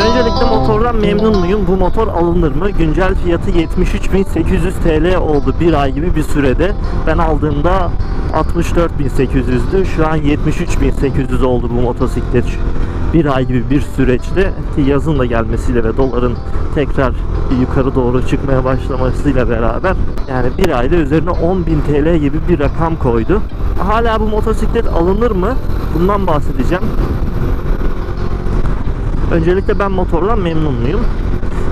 Öncelikle motordan memnun muyum? Bu motor alınır mı? Güncel fiyatı 73.800 TL oldu bir ay gibi bir sürede. Ben aldığımda 64.800'dü. Şu an 73.800 oldu bu motosiklet. Bir ay gibi bir süreçte ki yazın da gelmesiyle ve doların tekrar yukarı doğru çıkmaya başlamasıyla beraber yani bir ayda üzerine 10.000 TL gibi bir rakam koydu. Hala bu motosiklet alınır mı? Bundan bahsedeceğim. Öncelikle ben motordan memnun muyum?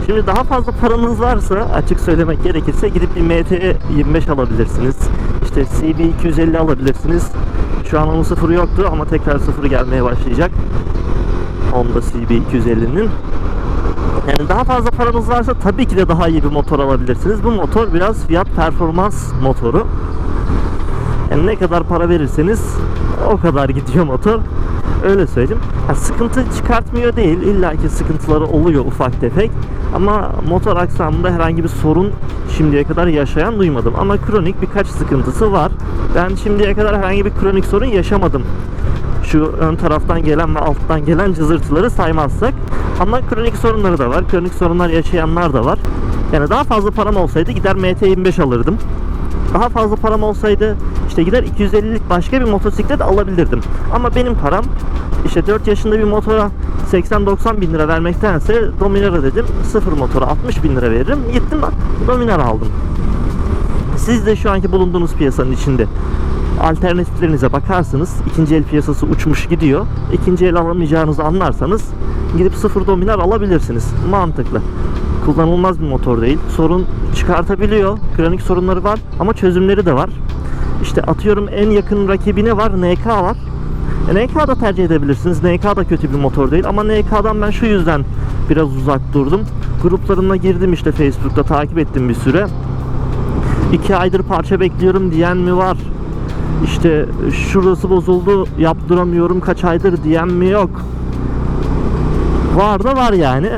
Şimdi daha fazla paranız varsa açık söylemek gerekirse gidip bir MT25 alabilirsiniz. İşte CB250 alabilirsiniz. Şu an onun sıfırı yoktu ama tekrar sıfırı gelmeye başlayacak. Honda CB250'nin. Yani daha fazla paranız varsa tabii ki de daha iyi bir motor alabilirsiniz. Bu motor biraz fiyat performans motoru. Yani ne kadar para verirseniz o kadar gidiyor motor. Öyle söyleyeyim. Ha, sıkıntı çıkartmıyor değil. İlla ki sıkıntıları oluyor ufak tefek. Ama motor aksamında herhangi bir sorun şimdiye kadar yaşayan duymadım. Ama kronik birkaç sıkıntısı var. Ben şimdiye kadar herhangi bir kronik sorun yaşamadım. Şu ön taraftan gelen ve alttan gelen cızırtıları saymazsak. Ama kronik sorunları da var. Kronik sorunlar yaşayanlar da var. Yani daha fazla param olsaydı gider MT25 alırdım. Daha fazla param olsaydı işte gider 250'lik başka bir motosiklet alabilirdim. Ama benim param işte 4 yaşında bir motora 80-90 bin lira vermektense Dominar'a dedim sıfır motora 60 bin lira veririm. Gittim Dominar aldım. Siz de şu anki bulunduğunuz piyasanın içinde alternatiflerinize bakarsınız. ikinci el piyasası uçmuş gidiyor. İkinci el alamayacağınızı anlarsanız gidip sıfır Dominar alabilirsiniz. Mantıklı kullanılmaz bir motor değil. Sorun çıkartabiliyor. Kronik sorunları var ama çözümleri de var. İşte atıyorum en yakın rakibine var. NK var. E, NK da tercih edebilirsiniz. NK da kötü bir motor değil ama NK'dan ben şu yüzden biraz uzak durdum. Gruplarına girdim işte Facebook'ta takip ettim bir süre. İki aydır parça bekliyorum diyen mi var? İşte şurası bozuldu yaptıramıyorum kaç aydır diyen mi yok? Var da var yani.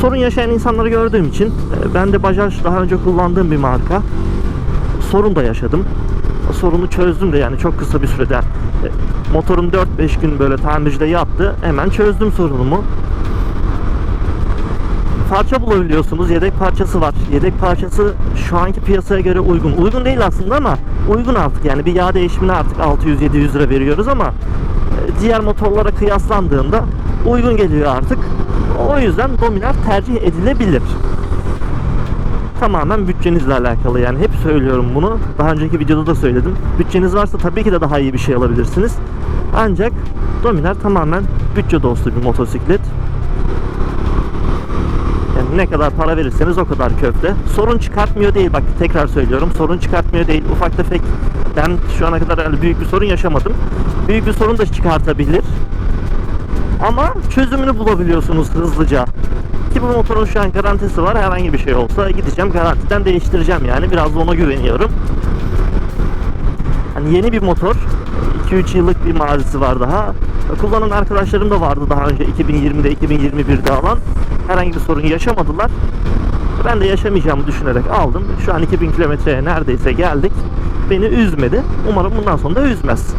Sorun yaşayan insanları gördüğüm için e, ben de Bajaj daha önce kullandığım bir marka. Sorun da yaşadım. Sorunu çözdüm de yani çok kısa bir sürede. E, Motorum 4-5 gün böyle tamircide yattı. Hemen çözdüm sorunumu. Parça bulabiliyorsunuz. Yedek parçası var. Yedek parçası şu anki piyasaya göre uygun. Uygun değil aslında ama uygun artık. Yani bir yağ değişimine artık 600-700 lira veriyoruz ama e, diğer motorlara kıyaslandığında uygun geliyor artık. O yüzden Dominar tercih edilebilir. Tamamen bütçenizle alakalı yani hep söylüyorum bunu. Daha önceki videoda da söyledim. Bütçeniz varsa tabii ki de daha iyi bir şey alabilirsiniz. Ancak Dominar tamamen bütçe dostu bir motosiklet. Yani ne kadar para verirseniz o kadar köfte. Sorun çıkartmıyor değil bak tekrar söylüyorum. Sorun çıkartmıyor değil. Ufak tefek ben şu ana kadar büyük bir sorun yaşamadım. Büyük bir sorun da çıkartabilir. Ama çözümünü bulabiliyorsunuz hızlıca. Ki bu motorun şu an garantisi var. Herhangi bir şey olsa gideceğim garantiden değiştireceğim yani. Biraz da ona güveniyorum. Hani yeni bir motor. 2-3 yıllık bir mazisi var daha. Kullanan arkadaşlarım da vardı daha önce 2020'de 2021'de alan. Herhangi bir sorun yaşamadılar. Ben de yaşamayacağımı düşünerek aldım. Şu an 2000 kilometreye neredeyse geldik. Beni üzmedi. Umarım bundan sonra da üzmez.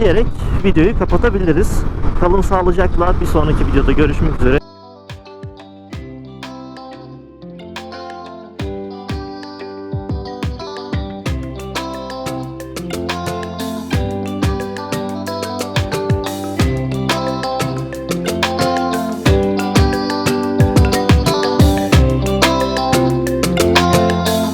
Diyerek videoyu kapatabiliriz. Kalın sağlıcakla bir sonraki videoda görüşmek üzere.